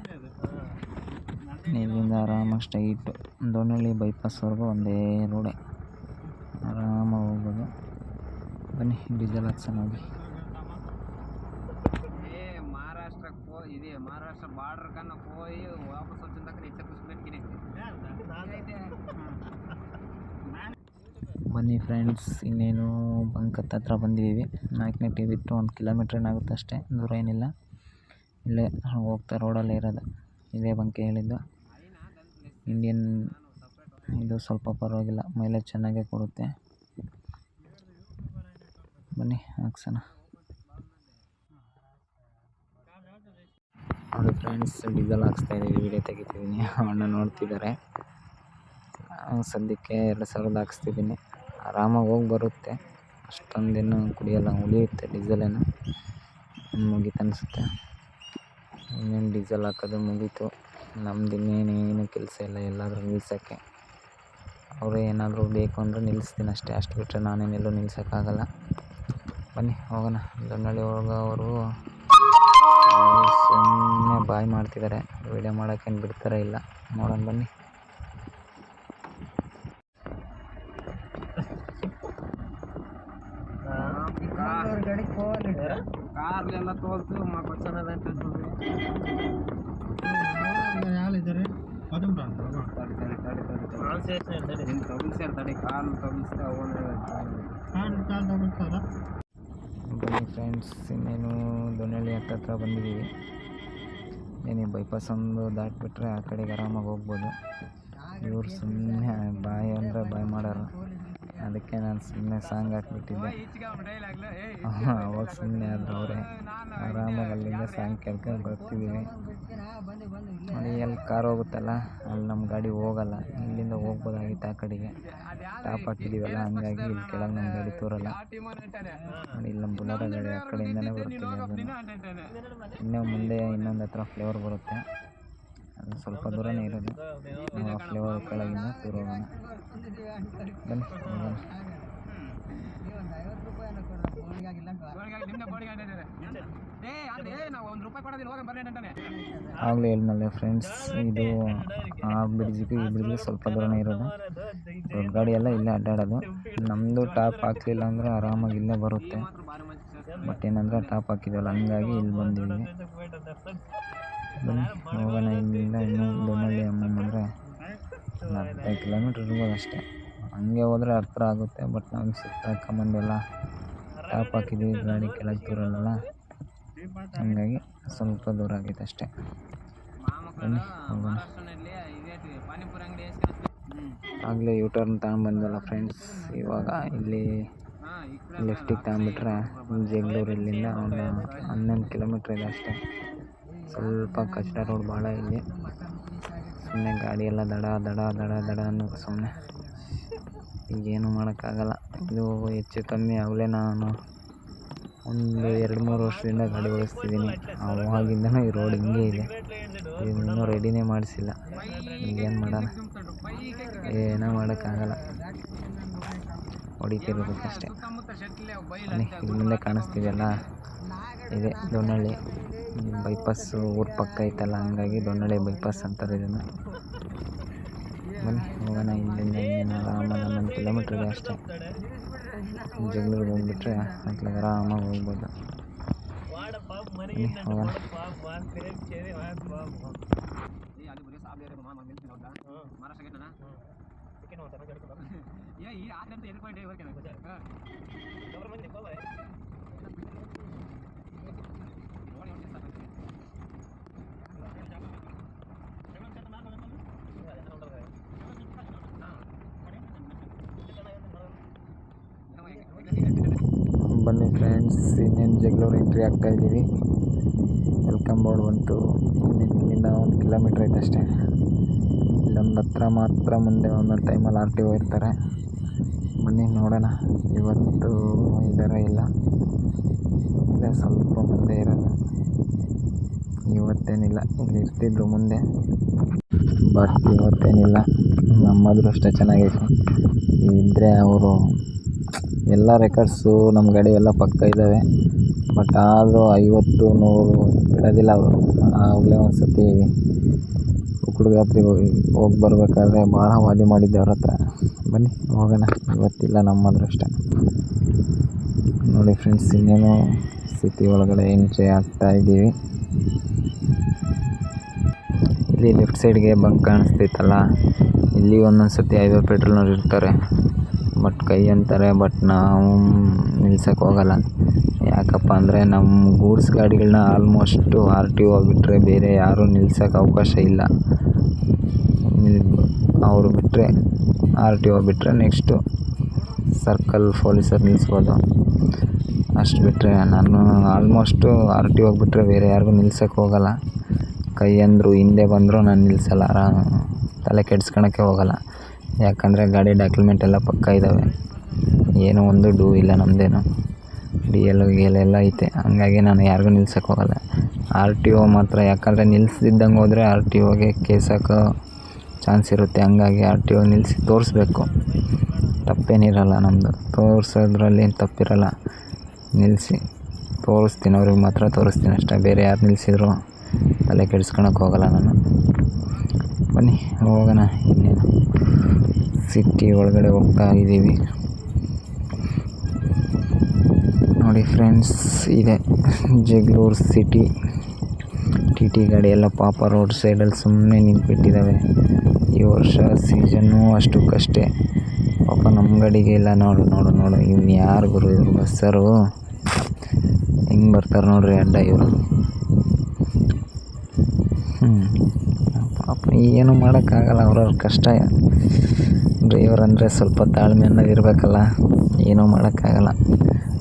ಇಲ್ಲಿಂದ ಆರಾಮಾಗಿ ಸ್ಟ್ರೈಟು ದೋನಹಳ್ಳಿ ಬೈಪಾಸ್ವರೆಗೂ ಒಂದೇ ರೋಡೆ ಆರಾಮಾಗಿ ಹೋಗ್ಬೋದು ಬನ್ನಿ ಡೀಸೆಲ್ ಹಾಕ್ಸೋಣ ಹೋಗಿ మహారాష్ట్రకు పో ఇది మహారాష్ట్ర బార్డర్ కన్నా పోయి వాపస్ ಬನ್ನಿ ಫ್ರೆಂಡ್ಸ್, ಇನ್ನೇನು ಬಂಕ್ ಹತ್ರ ಬಂದಿದ್ದೀವಿ. ನಾಲ್ಕನೇ ಟಿ ಬಿಟ್ಟು ಒಂದು ಕಿಲೋಮೀಟ್ರ್ ಏನಾಗುತ್ತೆ ಅಷ್ಟೇ, ದೂರ ಏನಿಲ್ಲ. ಇಲ್ಲೇ ಹೋಗ್ತಾ ರೋಡಲ್ಲೇ ಇರೋದು. ಇದೇ ಬಂಕೆ ಹೇಳಿದ್ದು. ಇಂಡಿಯನ್ ಇದು ಸ್ವಲ್ಪ ಪರವಾಗಿಲ್ಲ ಮೈಲೇಜ್ ಚೆನ್ನಾಗೇ ಕೊಡುತ್ತೆ. ಬನ್ನಿ, ಹಾಕ್ಸೋಣ. ನೋಡಿ ಫ್ರೆಂಡ್ಸ್, ಡೀಸೆಲ್ ಹಾಕ್ಸ್ತಾ ಇದ್ದೀವಿ, ವಿಡಿಯೋ ತೆಗಿತಿದ್ದೀನಿ. ಅಣ್ಣ ನೋಡ್ತಿದ್ದಾರೆ. ಸದ್ಯಕ್ಕೆ ಎರಡು ಸಾವಿರದ ಹಾಕ್ಸ್ತಿದ್ದೀನಿ. ಆರಾಮಾಗಿ ಹೋಗಿ ಬರುತ್ತೆ. ಅಷ್ಟೊಂದೇನು ಕುಡಿಯೋಲ್ಲ, ಉಳಿಯುತ್ತೆ ಡೀಸೆಲೇನು ಮುಗೀತು ಅನಿಸುತ್ತೆ. ಇನ್ನೇನು ಡೀಸೆಲ್ ಹಾಕೋದು ಮುಗೀತು. ನಮ್ದು ಇನ್ನೇನೇನು ಕೆಲಸ ಇಲ್ಲ, ಎಲ್ಲಾದರೂ ನಿಲ್ಸೋಕ್ಕೆ. ಅವರು ಏನಾದರೂ ಬೇಕು ಅಂದರೆ ನಿಲ್ಲಿಸ್ತೀನಿ ಅಷ್ಟೇ. ಅಷ್ಟು ಬಿಟ್ಟರೆ ನಾನೇನೆಲ್ಲೂ ನಿಲ್ಸೋಕ್ಕಾಗಲ್ಲ. ಬನ್ನಿ, ಹೋಗೋಣ. ದೊಣ್ಣಳ್ಳಿ ಹೋಗೋವರು ಸುಮ್ಮನೆ ಬಾಯ್ ಮಾಡ್ತಿದ್ದಾರೆ ವೀಡಿಯೋ ಮಾಡೋಕ್ಕೇನು ಬಿಡ್ತಾರೆ ಇಲ್ಲ. ನೋಡೋಣ ಬನ್ನಿ. ಎಲ್ಲ ತೊಗೊಳ್ತು ಮಾ ಯಾರಿದ್ದಾರೆ ಕಾಲು ಬನ್ನಿ ಫ್ರೆಂಡ್ಸ್ ಇನ್ನೇನು ದೊಣ್ಣಳ್ಳಿ ಹತ್ತತ್ರ ಬಂದಿದ್ದೀವಿ. ಏನೇ ಬೈಪಾಸ್ ಒಂದು ದಾಟ್ಬಿಟ್ರೆ ಆ ಕಡೆಗೆ ಆರಾಮಾಗಿ ಹೋಗ್ಬೋದು. ಇವ್ರು ಸುಮ್ಮನೆ ಬಾಯಿ ಅಂದರೆ ಬಾಯಿ ಮಾಡೋರು. ಅದಕ್ಕೆ ನಾನು ಸುಮ್ಮನೆ ಸಾಂಗ್ ಹಾಕ್ಬಿಟ್ಟಿದ್ದೆ. ಅವಾಗ ಸುಮ್ಮನೆ ಆದರು ಅವರೇ ಆರಾಮಾಗಿ ಅಲ್ಲಿಂದ ಸಾಂಗ್ ಕೇಳ್ಕೊಂಡು ಬರ್ತಿದ್ದೀವಿ. ನೋಡಿ ಎಲ್ಲಿ ಕಾರ್ ಹೋಗುತ್ತಲ್ಲ, ಅಲ್ಲಿ ನಮ್ಮ ಗಾಡಿ ಹೋಗಲ್ಲ. ಇಲ್ಲಿಂದ ಹೋಗ್ಬೋದಾಗಿತ್ತು ಆ ಕಡೆಗೆ. ಟಾಪ್ ಹಾಕಿದ್ದೀವಲ್ಲ ಹಂಗಾಗಿ ಇಲ್ಲಿ ಕೆಳಗೆ ನಮ್ಮ ಗಾಡಿ ತೋರಲ್ಲ. ನೋಡಿ, ಇಲ್ಲಿ ನಮ್ಮ ಬುಲಾರ ಗಾಡಿ ಆ ಕಡೆಯಿಂದನೇ ಬರ್ತಿದೆ ಇನ್ನೂ ಮುಂದೆ ಇನ್ನೊಂದು ಹತ್ರ ಫ್ಲೇವರ್ ಬರುತ್ತೆ. ಅದು ಸ್ವಲ್ಪ ದೂರನೇ ಇರೋದು ನಾವು ಆ ಫ್ಲೇವರ್ ಕೆಳಗಿಂದ ಬನ್ನಿ ಹೋಗೋಣ ನಿಮ್ದೆ ಗೋಳಿಗೆ ಆಗಿದ್ದಾರೆ. ಏ ಅದೇ ನಾವು ಒಂದು ರೂಪಾಯಿ ಕೊಡೋದಿಲ್ಲ ಹೋಗಿ ಬರ್ರಿ ಅಂತಾನೆ. ಆಗಲೇ ಹೇಳಿದ್ನಲ್ಲ ಫ್ರೆಂಡ್ಸ್ ಇದು ಆ ಬ್ರಿಡ್ಜ್ಗೆ ಈ ಬ್ರಿಡ್ಜ್ ಸ್ವಲ್ಪ ದೂರನೇ ಇರೋದು ದೊಡ್ಡ ಗಾಡಿ ಎಲ್ಲ ಇಲ್ಲೇ ಅಡ್ಡಾಡೋದು. ನಮ್ಮದು ಟಾಪ್ ಹಾಕ್ಲಿಲ್ಲ ಅಂದರೆ ಆರಾಮಾಗಿ ಇಲ್ಲೇ ಬರುತ್ತೆ. ಬಟ್ ಏನಂದ್ರೆ ಟಾಪ್ ಹಾಕಿದ್ವಲ್ಲ ಹಂಗಾಗಿ ಇಲ್ಲಿ ಬಂದಿದ್ದೀವಿ ಬನ್ನಿ ಹೋಗೋಣ ಇಲ್ಲಿಂದ ಇನ್ನೂ ದೊಣ್ಣಳ್ಳಿ ಅಮ್ಮನ ಅಂದರೆ ಒಂದು ಅರ್ಧ ಕಿಲೋಮೀಟ್ರ್ ಇರ್ಬೋದು ಅಷ್ಟೇ. ಹಂಗೆ ಹೋದರೆ ಹತ್ರ ಆಗುತ್ತೆ ಬಟ್ ನಾವು ಸುತ್ತಾಕೊಂಬಂದೆಲ್ಲ ಟಾಪ್ ಹಾಕಿದ್ದೀವಿ, ಗಾಡಿ ಕೆಳಗೆ ತೂರಲ್ಲ ಹಂಗಾಗಿ ಸ್ವಲ್ಪ ದೂರ ಆಗೈತೆ ಅಷ್ಟೇ. ಬನ್ನಿ, ಹೋಗೋಣ. ಆಗಲೇ ಯೂ ಟರ್ನ್ ತಗೊಂಡ್ಬಂದಲ್ಲ ಫ್ರೆಂಡ್ಸ್ ಇವಾಗ ಇಲ್ಲಿ ಲೆಫ್ಟಿಗೆ ತಗೊಂಬಿಟ್ರೆ, ಜಗಳೂರು ಇಲ್ಲಿಂದ ಒಂದು ಹನ್ನೊಂದು ಕಿಲೋಮೀಟ್ರ್ ಇದೆ ಅಷ್ಟೇ. ಸ್ವಲ್ಪ ಕಷ್ಟ ರೋಡ್ ಭಾಳ ಇಲ್ಲಿ. ಸುಮ್ಮನೆ ಗಾಡಿ ಎಲ್ಲ ದಡ ದಡ ದಡ ದಡ ಅನ್ನೋದು ಸುಮ್ಮನೆ ಈಗೇನು ಮಾಡೋಕ್ಕಾಗಲ್ಲ. ಇದು ಹೆಚ್ಚು ಕಮ್ಮಿ ಆಗಲೇ ನಾನು ಒಂದು ಎರಡು ಮೂರು ವರ್ಷದಿಂದ ಗಾಡಿ ಓಡಿಸ್ತಿದ್ದೀನಿ. ಅವಾಗಿಂದನೂ ಈ ರೋಡ್ ಹಿಂಗೆ ಇದೆ. ಇನ್ನೂ ರೆಡಿನೇ ಮಾಡಿಸಿಲ್ಲ. ಈಗೇನು ಮಾಡೋಣ? ಏನೂ ಮಾಡೋಕ್ಕಾಗಲ್ಲ. ಹೊಡಿತಿರೋದಕ್ಕಷ್ಟೇ. ಸುತ್ತಮುತ್ತ ಶೆಟ್ಲೆ ಬನ್ನಿ ಇಲ್ಲಿ ಮುಂದೆ ಕಾಣಿಸ್ತಿದೆಯಲ್ಲ? ಇದೆ ದೊಣ್ಣಳ್ಳಿ ಬೈಪಾಸ್ ಊರ ಪಕ್ಕ ಐತಲ್ಲ ಹಂಗಾಗಿ ದೊಣ್ಣಳ್ಳಿ ಬೈಪಾಸ್ ಅಂತಾರೆ ಇದನ್ನು. ಬನ್ನಿ ಹೋಗೋಣ ಇಲ್ಲಿಂದ ಇನ್ನೇನು ಆರಾಮಾಗಿ ಹನ್ನೊಂದು ಕಿಲೋಮೀಟ್ರ್ ಇದೆ ಅಷ್ಟೇ. ಜಗಳೂರಿಗೆ ಹೋಗ್ಬಿಟ್ರೆ ಅಟ್ಲಾಗ ಆರಾಮಾಗಿ ಹೋಗ್ಬೋದು. ಹೋಗೋಣ. ಏ ಈ ಬರೀ ಸಾಬ್ ಏರಿಯಾ ಮಾಮ ನಿಲ್ತೀನಿ ಹೌದಾ ಮಹಾರಾಷ್ಟ್ರ ಗೇಟನ ಏ ಈ ಆದ್ರೆ ಅಂತ ಎದ್ಕೊಂಡು ಹೋಗ್ತೇನೆ ಬನ್ನಿ ಫ್ರೆಂಡ್ಸ್ ಇನ್ನೇನು ಜಗಳೂರು ಎಂಟ್ರಿ ಆಗ್ತಾ ಇದ್ದೀವಿ. ವೆಲ್ಕಮ್ ಬೋರ್ಡ್ ಬಂತು. ಇಲ್ಲಿಂದ ಒಂದು ಕಿಲೋಮೀಟ್ರ್ ಐತೆ ಅಷ್ಟೇ ಇಲ್ಲೊಂದು ಹತ್ರ ಮಾತ್ರ ಮುಂದೆ ಒಂದೊಂದು ಟೈಮಲ್ಲಿ ಆರ್ ಟಿ ಓ ಇರ್ತಾರೆ. ಬನ್ನಿ ನೋಡೋಣ. ಇವತ್ತು ಇದರ ಇಲ್ಲ. ಇಲ್ಲೇ ಸ್ವಲ್ಪ ಮುಂದೆ ಇರೋದು. ಇವತ್ತೇನಿಲ್ಲ. ಇಲ್ಲಿ ಇರ್ತಿದ್ರು ಮುಂದೆ. ಬಟ್ ಇವತ್ತೇನಿಲ್ಲ. ನಮ್ಮ ಅದೃಷ್ಟ ಚೆನ್ನಾಗೈತೆ. ಇದ್ದರೆ ಅವರು ಎಲ್ಲ ರೆಕಾರ್ಡ್ಸು ನಮ್ಮ ಗಾಡಿ ಎಲ್ಲ ಪಕ್ಕ ಇದ್ದಾವೆ. ಬಟ್ ಆದರೂ ಐವತ್ತು, ನೂರು ಬಿಡೋದಿಲ್ಲ ಅವರು. ಆಗಲೇ ಒಂದು ಸತಿ ಹುಡುಗಾತ್ರಿಗೆ ಹೋಗಿ ಹೋಗಿ ಬರಬೇಕಾದ್ರೆ ಭಾಳ ವಾದಿ ಮಾಡಿದ್ದೆ ಅವ್ರ ಹತ್ರ. ಬನ್ನಿ, ಹೋಗೋಣ. ಇವತ್ತಿಲ್ಲ ನಮ್ಮ ಅದೃಷ್ಟ ನೋಡಿ ಫ್ರೆಂಡ್ಸ್ ಇನ್ನೇನು ಸಿಟಿ ಒಳಗಡೆ ಎಂಟ್ರಿ ಆಗ್ತಾ ಇದ್ದೀವಿ. ಇಲ್ಲಿ ಲೆಫ್ಟ್ ಸೈಡ್ಗೆ ಬಂಕ್ ಕಾಣಿಸ್ತೈತಲ್ಲ ಇಲ್ಲಿ ಒಂದೊಂದು ಸತಿ ಐವತ್ತು ಪೆಟ್ರೋಲ್ನವ್ರು ಇರ್ತಾರೆ. ಬಟ್ ಕೈ ಅಂತಾರೆ ಬಟ್ ನಾವು ನಿಲ್ಸಕ್ಕೆ ಹೋಗಲ್ಲ. ಯಾಕಪ್ಪ ಅಂದರೆ ನಮ್ಮ ಗೂಡ್ಸ್ ಗಾಡಿಗಳನ್ನ ಆಲ್ಮೋಸ್ಟು ಆರ್ ಟಿ ಒ ಬಿಟ್ಟರೆ ಬೇರೆ ಯಾರೂ ನಿಲ್ಸಕ್ಕೆ ಅವಕಾಶ ಇಲ್ಲ ಅವರು ಬಿಟ್ಟರೆ ಆರ್ ಟಿ ಒ ಬಿಟ್ಟರೆ ನೆಕ್ಸ್ಟು ಸರ್ಕಲ್ ಪೊಲೀಸರು ನಿಲ್ಲಿಸ್ಬೋದು ಅಷ್ಟು ಬಿಟ್ಟರೆ ನಾನು ಆಲ್ಮೋಸ್ಟು ಆರ್ ಟಿ ಒಗೆ ಬಿಟ್ಟರೆ ಬೇರೆ ಯಾರಿಗೂ ನಿಲ್ಸಕ್ಕೆ ಹೋಗಲ್ಲ. ಕೈ ಅಂದರು ಹಿಂದೆ ಬಂದರೂ ನಾನು ನಿಲ್ಲಿಸಲ್ಲ ತಲೆ ಕೆಡ್ಸ್ಕೊಳಕ್ಕೆ ಹೋಗಲ್ಲ. ಯಾಕಂದರೆ ಗಾಡಿ ಡಾಕ್ಯುಮೆಂಟ್ ಎಲ್ಲ ಪಕ್ಕ ಇದ್ದಾವೆ ಏನೂ ಒಂದು ಡೂ ಇಲ್ಲ ನಮ್ಮದೇನು ಡಿ ಎಲ್ ಎಲ್ ಎಲ್ಲ ಐತೆ. ಹಂಗಾಗಿ ನಾನು ಯಾರಿಗೂ ನಿಲ್ಸಕ್ಕೆ ಹೋಗಲ್ಲ. ಆರ್ ಟಿ ಓ ಮಾತ್ರ, ಯಾಕಂದರೆ ನಿಲ್ಸಿದ್ದಂಗೆ ಹೋದರೆ ಆರ್ ಟಿ ಒಗೆ ಕೇಸ್ ಹಾಕೋ ಚಾನ್ಸ್ ಇರುತ್ತೆ, ಹಂಗಾಗಿ ಆರ್ ಟಿ ಒ ನಿಲ್ಲಿಸಿ ತೋರಿಸ್ಬೇಕು. ತಪ್ಪೇನಿರಲ್ಲ ನಮ್ಮದು ತೋರಿಸೋದ್ರಲ್ಲಿ ಏನು ತಪ್ಪಿರಲ್ಲ. ನಿಲ್ಲಿಸಿ ತೋರಿಸ್ತೀನಿ, ಅವ್ರಿಗೆ ಮಾತ್ರ ತೋರಿಸ್ತೀನಿ ಅಷ್ಟೇ. ಬೇರೆ ಯಾರು ನಿಲ್ಲಿಸಿದ್ರು ತಲೆ ಕೆಡಿಸ್ಕೊಳಕ್ಕೆ ಹೋಗಲ್ಲ ನಾನು. ಬನ್ನಿ, ಹೋಗೋಣ ಇನ್ನೇನು. ಸಿಟಿ ಒಳಗಡೆ ಹೋಗ್ತಾ ಇದ್ದೀವಿ ನೋಡಿ ಫ್ರೆಂಡ್ಸ್ ಇದೆ. ಜಗಳೂರು ಸಿಟಿ ಟಿ ಟಿ ಗಾಡಿ ಎಲ್ಲ ಪಾಪ ರೋಡ್ ಸೈಡಲ್ಲಿ ಸುಮ್ಮನೆ ನಿಂತ್ಬಿಟ್ಟಿದ್ದಾವೆ ಈ ವರ್ಷ ಸೀಸನ್ನು ಅಷ್ಟಕ್ಕಷ್ಟೇ. ಪಾಪ ನಮ್ಮ ಗಾಡಿಗೆ ಇಲ್ಲ. ನೋಡು ನೋಡು ನೋಡು. ಇವ್ನು ಯಾರು ಗುರು? ಇವರು ಬಸ್ಸರು. ಹೆಂಗೆ ಬರ್ತಾರೆ ನೋಡ್ರಿ ಅಡ್ಡ ಇವರು. ಪಾಪ ಏನು ಮಾಡೋಕ್ಕಾಗಲ್ಲ. ಅವ್ರವ್ರ ಕಷ್ಟ. ಡ್ರೈವರ್ ಅಂದರೆ ಸ್ವಲ್ಪ ತಾಳ್ಮೆ ಅನ್ನೋದು ಇರಬೇಕಲ್ಲ. ಏನೂ ಮಾಡೋಕ್ಕಾಗಲ್ಲ.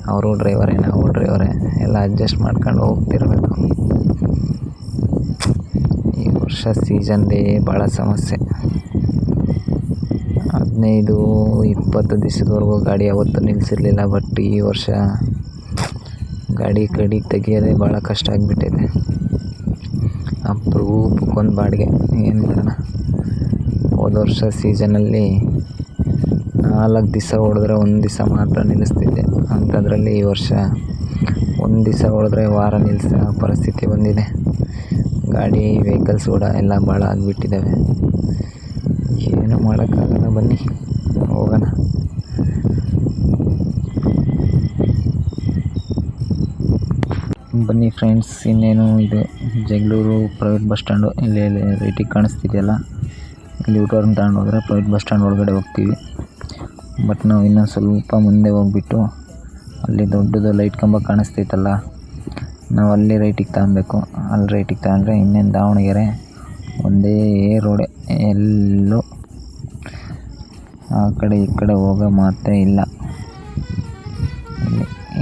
ಅವರು ಡ್ರೈವರೇ, ನಾವು ಡ್ರೈವರೇ. ಎಲ್ಲ ಅಡ್ಜಸ್ಟ್ ಮಾಡ್ಕೊಂಡು ಹೋಗ್ತಿರ್ಬೇಕು. ಈ ವರ್ಷ ಸೀಸನ್ದೇ ಭಾಳ ಸಮಸ್ಯೆ. ಹದಿನೈದು, ಇಪ್ಪತ್ತು ದಿವಸದವರೆಗೂ ಗಾಡಿ ಯಾವತ್ತೂ ನಿಲ್ಲಿಸಿರ್ಲಿಲ್ಲ ಬಟ್ ಈ ವರ್ಷ ಗಾಡಿ ಕಡಿ ತೆಗಿಯೋದೇ ಭಾಳ ಕಷ್ಟ ಆಗಿಬಿಟ್ಟಿದೆ. ಅಪರೂಪಕ್ಕೊಂದು ಬಾಡಿಗೆ. ಏನು ಮಾಡೋಣ? ಹೋದ ವರ್ಷ ಸೀಸನಲ್ಲಿ ನಾಲ್ಕು ದಿವಸ ಹೊಡೆದ್ರೆ ಒಂದು ದಿವಸ ಮಾತ್ರ ನಿಲ್ಲಿಸ್ತಿದ್ದೆ. ಅಂಥದ್ರಲ್ಲಿ ಈ ವರ್ಷ ಒಂದು ದಿವಸ ಹೊಡೆದ್ರೆ ವಾರ ನಿಲ್ಲಿಸೋ ಪರಿಸ್ಥಿತಿ ಬಂದಿದೆ. ಗಾಡಿ ವೆಹಿಕಲ್ಸ್ ಕೂಡ ಎಲ್ಲ ಭಾಳ ಆಗಿಬಿಟ್ಟಿದ್ದಾವೆ ಏನು ಮಾಡೋಕ್ಕಾಗಲ್ಲ. ಬನ್ನಿ, ಹೋಗೋಣ. ಬನ್ನಿ ಫ್ರೆಂಡ್ಸ್, ಇನ್ನೇನು ಇದು ಜಗಳೂರು ಪ್ರೈವೇಟ್ ಬಸ್ ಸ್ಟ್ಯಾಂಡು. ಇಲ್ಲಿ ರೈಟಿಗೆ ಕಾಣಿಸ್ತಿದೆಯಲ್ಲ. ಇಲ್ಲಿ ಯೂಟರ್ನ್ ತಗೊಂಡು ಹೋದರೆ ಪ್ರೈವೇಟ್ ಬಸ್ ಸ್ಟ್ಯಾಂಡ್ ಒಳಗಡೆ ಹೋಗ್ತೀವಿ. ಬಟ್ ನಾವು ಇನ್ನೊಂದು ಸ್ವಲ್ಪ ಮುಂದೆ ಹೋಗ್ಬಿಟ್ಟು ಅಲ್ಲಿ ದೊಡ್ಡದು ಲೈಟ್ ಕಂಬ ಕಾಣಿಸ್ತೈತಲ್ಲ ನಾವು ಅಲ್ಲಿ ರೈಟಿಗೆ ತಗೊಬೇಕು ಅಲ್ಲಿ ರೈಟಿಗೆ ತಗೊಂಡ್ರೆ ಇನ್ನೇನು ದಾವಣಗೆರೆ, ಒಂದೇ ರೋಡೆ, ಎಲ್ಲೂ ಆ ಕಡೆ ಈ ಕಡೆ ಹೋಗೋ ಮಾತೇ ಇಲ್ಲ.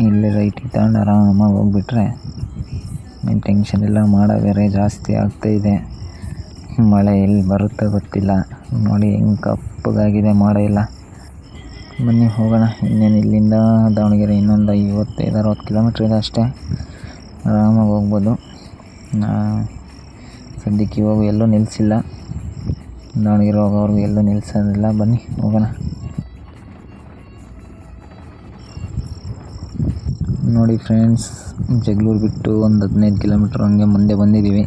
ಇಲ್ಲಿ ರೈಟಿಗೆ ತಗೊಂಡು ಆರಾಮಾಗಿ ಹೋಗ್ಬಿಟ್ರೆ ಏನು ಟೆನ್ಷನ್ ಇಲ್ಲ ಮಾಡೋ, ಬೇರೆ ಜಾಸ್ತಿ ಆಗ್ತಾಯಿದೆ ಮಳೆ ಎಲ್ಲಿ ಬರುತ್ತೋ ಗೊತ್ತಿಲ್ಲ. ನೋಡಿ ಹೆಂಗೆ ಕಪ್ಪಗಾಗಿದೆ ಮಾಡ ಇಲ್ಲ ಬನ್ನಿ ಹೋಗೋಣ. ಇನ್ನೇನು ಇಲ್ಲಿಂದ ದಾವಣಗೆರೆ ಇನ್ನೊಂದು ಐವತ್ತೈದು, ಅರವತ್ತು ಕಿಲೋಮೀಟ್ರ್ ಇದೆ ಅಷ್ಟೇ. ಆರಾಮಾಗಿ ಹೋಗ್ಬೋದು. ಸದ್ಯಕ್ಕೆ ಇವಾಗ ಎಲ್ಲೂ ನಿಲ್ಲಿಸಿಲ್ಲ ದಾವಣಗೆರೆ ಅವ್ರಿಗೆ ಎಲ್ಲೂ ನಿಲ್ಲಿಸೋದಿಲ್ಲ ಬನ್ನಿ, ಹೋಗೋಣ. ನೋಡಿ ಫ್ರೆಂಡ್ಸ್ ಜಗಳೂರು ಬಿಟ್ಟು ಒಂದು ಹದಿನೈದು ಕಿಲೋಮೀಟ್ರ್ ಹಂಗೆ ಮುಂದೆ ಬಂದಿದ್ದೀವಿ.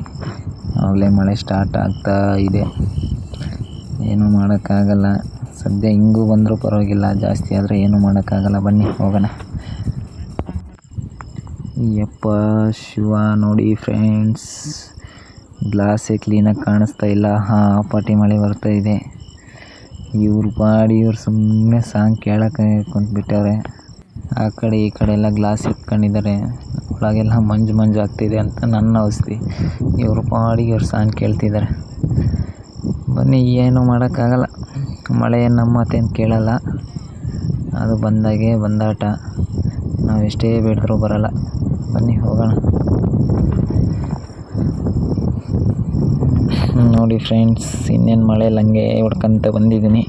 ಆಗಲೇ ಮಳೆ ಸ್ಟಾರ್ಟ್ ಆಗ್ತಾ ಇದೆ. ಏನೂ ಮಾಡೋಕ್ಕಾಗಲ್ಲ. ಸದ್ಯ ಹಿಂಗೂ ಬಂದರೂ ಪರವಾಗಿಲ್ಲ. ಜಾಸ್ತಿ ಆದರೆ ಏನೂ ಮಾಡೋಕ್ಕಾಗಲ್ಲ. ಬನ್ನಿ, ಹೋಗೋಣ. ಯಪ್ಪ ಶಿವ, ನೋಡಿ ಫ್ರೆಂಡ್ಸ್ ಗ್ಲಾಸೇ ಕ್ಲೀನಾಗಿ ಕಾಣಿಸ್ತಾ ಇಲ್ಲ. ಹಾ, ಪಾಟಿ ಮಳೆ ಬರ್ತಾ ಇದೆ. ಇವ್ರ ಪಾಡಿ ಇವ್ರು ಸುಮ್ಮನೆ ಸಾಂಗ್ ಕೇಳೋಕೆ ಕುಂತ್ಬಿಟ್ಟವ್ರೆ. ಆ ಕಡೆ, ಈ ಕಡೆ ಎಲ್ಲ ಗ್ಲಾಸ್ ಇಟ್ಕೊಂಡಿದ್ದಾರೆ. ಒಳಗೆಲ್ಲ ಮಂಜು ಮಂಜು ಆಗ್ತಿದೆ ಅಂತ ನನ್ನ ಔಷಧಿ. ಇವ್ರ ಪಾಡಿ ಇವ್ರು ಸಾಂಗ್ ಕೇಳ್ತಿದ್ದಾರೆ. ಬನ್ನಿ, ಏನು ಮಾಡೋಕ್ಕಾಗಲ್ಲ. ಮಳೆ ನಮ್ಮ ಮಾತೇನು ಕೇಳಲ್ಲ. ಅದು ಬಂದಾಗೆ ಬಂದಾಟ. ನಾವು ಎಷ್ಟೇ ಬೇಡಿದ್ರೂ ಬರಲ್ಲ. ಬನ್ನಿ, ಹೋಗೋಣ. ನೋಡಿ ಫ್ರೆಂಡ್ಸ್, ಇನ್ನೇನು ಮಳೆಯಲ್ಲಿ ಹಂಗೆ ಹೊಡ್ಕೊಂತ ಬಂದಿದ್ದೀನಿ.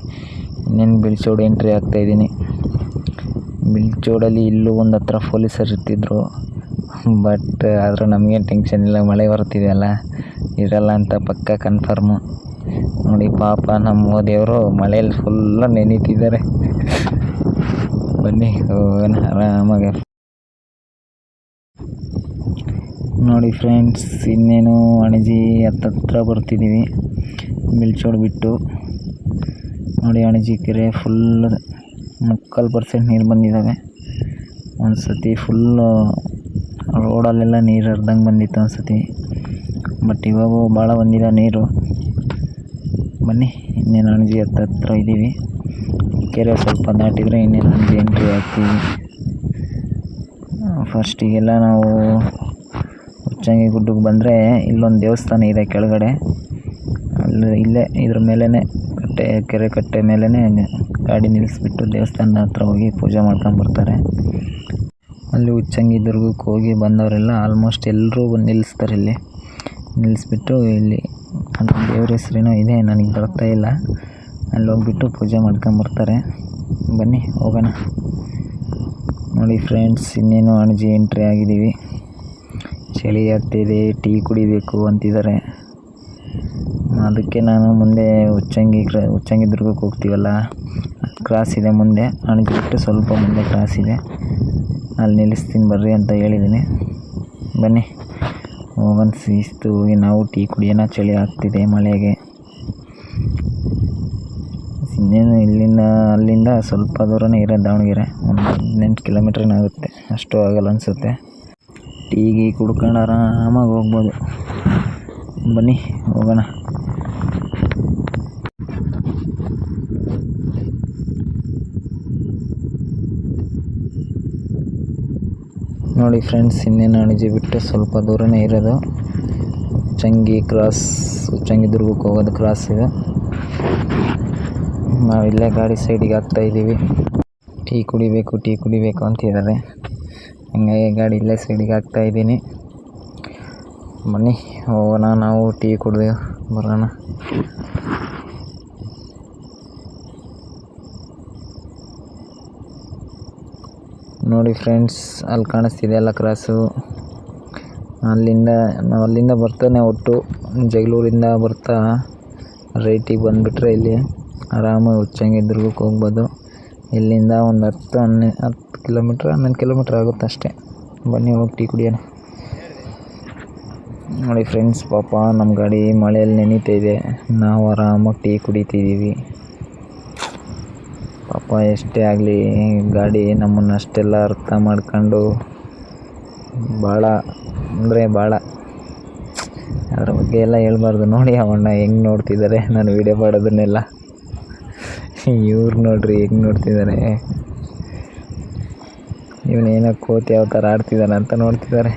ಇನ್ನೇನು ಬಿಳ್ಚೋಡು ಎಂಟ್ರಿ ಆಗ್ತಾಯಿದ್ದೀನಿ ಬಿಳ್ಚೋಡಲ್ಲಿ ಇಲ್ಲೂ ಒಂದು ಹತ್ರ ಪೊಲೀಸರು ಇರ್ತಿದ್ರು. ಬಟ್ ಆದರೂ ನಮಗೇನು ಟೆನ್ಷನ್ ಇಲ್ಲ, ಮಳೆ ಬರ್ತಿದೆಯಲ್ಲ, ಇರಲ್ಲ ಅಂತ ಪಕ್ಕ ಕನ್ಫರ್ಮು ನೋಡಿ ಪಾಪ ನಮ್ಮ ಮೋದಿಯವರು ಮಳೆಯಲ್ಲಿ ಫುಲ್ಲು ನೆನೀತಿದ್ದಾರೆ. ಬನ್ನಿ, ಹೋಗೋಣ ಆರಾಮಾಗಿ. ನೋಡಿ ಫ್ರೆಂಡ್ಸ್, ಇನ್ನೇನು ಅಣಜಿ ಹತ್ತತ್ರ ಬರ್ತಿದ್ದೀವಿ ಮಿಲ್ಚೋಡ್ ಬಿಟ್ಟು. ನೋಡಿ ಅಣಜಿ ಕೆರೆ ಫುಲ್ ಮುಕ್ಕಾಲು ಪರ್ಸೆಂಟ್ ನೀರು ಬಂದಿದ್ದಾವೆ ಒಂದು ಸತಿ ಫುಲ್ಲು ರೋಡಲ್ಲೆಲ್ಲ ನೀರು ಹರ್ದಂಗೆ ಬಂದಿತ್ತು ಒಂದು ಸತಿ ಬಟ್ ಇವಾಗ ಭಾಳ ಬಂದಿದೆ ನೀರು. ಬನ್ನಿ, ಇನ್ನೇನು ಅಣಜಿ ಹತ್ತತ್ರ ಇದ್ದೀವಿ ಕೆರೆ ಸ್ವಲ್ಪ ದಾಟಿದರೆ ಇನ್ನೇನು ಅಣಜಿ ಎಂಟ್ರಿ ಆಗ್ತೀವಿ. ಫಸ್ಟಿಗೆಲ್ಲ ನಾವು ಉಚ್ಚಂಗಿ ಗುಡ್ಡಕ್ಕೆ ಬಂದರೆ ಇಲ್ಲೊಂದು ದೇವಸ್ಥಾನ ಇದೆ ಕೆಳಗಡೆ. ಅಲ್ಲಿ ಇಲ್ಲೇ ಇದ್ರ ಮೇಲೇ ಕಟ್ಟೆ, ಕೆರೆ ಕಟ್ಟೆ ಮೇಲೇ ಗಾಡಿ ನಿಲ್ಲಿಸ್ಬಿಟ್ಟು ದೇವಸ್ಥಾನದ ಹತ್ರ ಹೋಗಿ ಪೂಜೆ ಮಾಡ್ಕೊಂಬರ್ತಾರೆ ಅಲ್ಲಿ ಉಚ್ಚಂಗಿ ದುರ್ಗಕ್ಕೆ ಹೋಗಿ ಬಂದವರೆಲ್ಲ ಆಲ್ಮೋಸ್ಟ್ ಎಲ್ಲರೂ ಬಂದು ನಿಲ್ಲಿಸ್ತಾರೆ ಇಲ್ಲಿ. ನಿಲ್ಲಿಸ್ಬಿಟ್ಟು ಇಲ್ಲಿ ದೇವ್ರ ಹೆಸ್ರೇನೋ ಇದೆ, ನನಗೆ ಬರ್ತಾ ಇಲ್ಲ. ಅಲ್ಲಿ ಹೋಗ್ಬಿಟ್ಟು ಪೂಜೆ ಮಾಡ್ಕೊಂಬರ್ತಾರೆ ಬನ್ನಿ, ಹೋಗೋಣ. ನೋಡಿ ಫ್ರೆಂಡ್ಸ್ ಇನ್ನೇನು ಅಣಜಿ ಎಂಟ್ರಿ ಆಗಿದ್ದೀವಿ. ಚಳಿ ಆಗ್ತಿದೆ ಟೀ ಕುಡಿಬೇಕು ಅಂತಿದ್ದಾರೆ. ಅದಕ್ಕೆ ನಾನು ಮುಂದೆ ಉಚ್ಚಂಗಿ ಕ್ರ, ಉಚ್ಚಂಗಿ ದುರ್ಗಕ್ಕೆ ಹೋಗ್ತೀವಲ್ಲ? ಕ್ರಾಸ್ ಇದೆ ಮುಂದೆ. ನನಗೆ ಬಿಟ್ಟು ಸ್ವಲ್ಪ ಮುಂದೆ ಕ್ರಾಸ್ ಇದೆ. ಅಲ್ಲಿ ನಿಲ್ಲಿಸ್ತೀನಿ ಬರ್ರಿ ಅಂತ ಹೇಳಿದ್ದೀನಿ. ಬನ್ನಿ. ಹೋಗೋಣ ಸೀಸ್ತು ಹೋಗಿ ನಾವು ಟೀ ಕುಡಿಯೋಣ. ಚಳಿ ಆಗ್ತಿದೆ ಮಳೆಗೆ. ಇನ್ನೇನು ಇಲ್ಲಿಂದ, ಅಲ್ಲಿಂದ ಸ್ವಲ್ಪ ದೂರನೇ ಇರೋದು ದಾವಣಗೆರೆ. ಒಂದು ಹದಿನೆಂಟು ಕಿಲೋಮೀಟ್ರೇನಾಗುತ್ತೆ ಅಷ್ಟು ಆಗಲ್ಲ ಅನಿಸುತ್ತೆ. ಟೀ ಗೀ ಕುಡ್ಕೊಂಡು ಆರಾಮಾಗಿ ಹೋಗ್ಬೋದು. ಬನ್ನಿ, ಹೋಗೋಣ. ನೋಡಿ ಫ್ರೆಂಡ್ಸ್ ಇನ್ನೇನು ಅಣಿಜಿ ಬಿಟ್ಟು ಸ್ವಲ್ಪ ದೂರನೇ ಇರೋದು. ಚಂಗಿ ಕ್ರಾಸ್ ಚಂಗಿ ದುರ್ಗಕ್ಕೆ ಹೋಗೋದು ಕ್ರಾಸ್ ಇದು. ನಾವು ಇಲ್ಲೇ ಗಾಡಿ ಸೈಡಿಗೆ ಹಾಕ್ತಾ ಇದ್ದೀವಿ ಟೀ ಕುಡಿಬೇಕು ಟೀ ಕುಡಿಬೇಕು ಅಂತಿದ್ದಾರೆ ಹಂಗಾಗಿ ಗಾಡಿ ಇಲ್ಲೇ ಸೈಡಿಗೆ ಹಾಕ್ತಾ ಇದ್ದೀನಿ. ಬನ್ನಿ, ಹೋಗೋಣ, ನಾವು ಟೀ ಕುಡಿದು ಬರೋಣ. ನೋಡಿ ಫ್ರೆಂಡ್ಸ್ ಅಲ್ಲಿ ಕಾಣಿಸ್ತಿದೆ ಎಲ್ಲ ಕ್ರಾಸು ಅಲ್ಲಿಂದ, ನಾವು ಅಲ್ಲಿಂದ ಬರ್ತಾನೆ ಒಟ್ಟು, ಜಗಳೂರಿಂದ ಬರ್ತಾ ರೈಟಿಗೆ ಬಂದುಬಿಟ್ರೆ ಇಲ್ಲಿ ಆರಾಮಾಗಿ ಉಚ್ಚಂಗಿ ದುರ್ಗಕ್ಕೆ ಹೋಗ್ಬೋದು. ಇಲ್ಲಿಂದ ಒಂದು ಹತ್ತು ಹನ್ನೆ, ಹತ್ತು ಕಿಲೋಮೀಟ್ರ್, ಹನ್ನೊಂದು ಕಿಲೋಮೀಟ್ರ್ ಆಗುತ್ತೆ ಅಷ್ಟೇ. ಬನ್ನಿ, ಹೋಗಿ ಟೀ ಕುಡಿಯೋಣ. ನೋಡಿ ಫ್ರೆಂಡ್ಸ್, ಪಾಪ ನಮ್ಮ ಗಾಡಿ ಮಳೆಯಲ್ಲಿ ನೆನೀತಾ ಇದೆ. ನಾವು ಆರಾಮಾಗಿ ಟೀ ಕುಡಿತಿದ್ದೀವಿ ಪಾಪ ಎಷ್ಟೇ ಆಗಲಿ, ಗಾಡಿ ನಮ್ಮನ್ನು ಅಷ್ಟೆಲ್ಲ ಅರ್ಥ ಮಾಡ್ಕೊಂಡು ಭಾಳ, ಅಂದರೆ ಭಾಳ. ಅದ್ರ ಬಗ್ಗೆ ಎಲ್ಲ ಹೇಳ್ಬಾರ್ದು. ನೋಡಿ ಅವಣ್ಣ ಹೆಂಗೆ ನೋಡ್ತಿದ್ದಾರೆ ನಾನು ವೀಡಿಯೋ ಮಾಡೋದನ್ನೆಲ್ಲ. ಇವ್ರು ನೋಡ್ರಿ, ಹೆಂಗೆ ನೋಡ್ತಿದ್ದಾರೆ ಇವನೇನೋ ಕೋತಿ ಯಾವ ಥರ ಆಡ್ತಿದ್ದಾನೆ ಅಂತ ನೋಡ್ತಿದ್ದಾರೆ.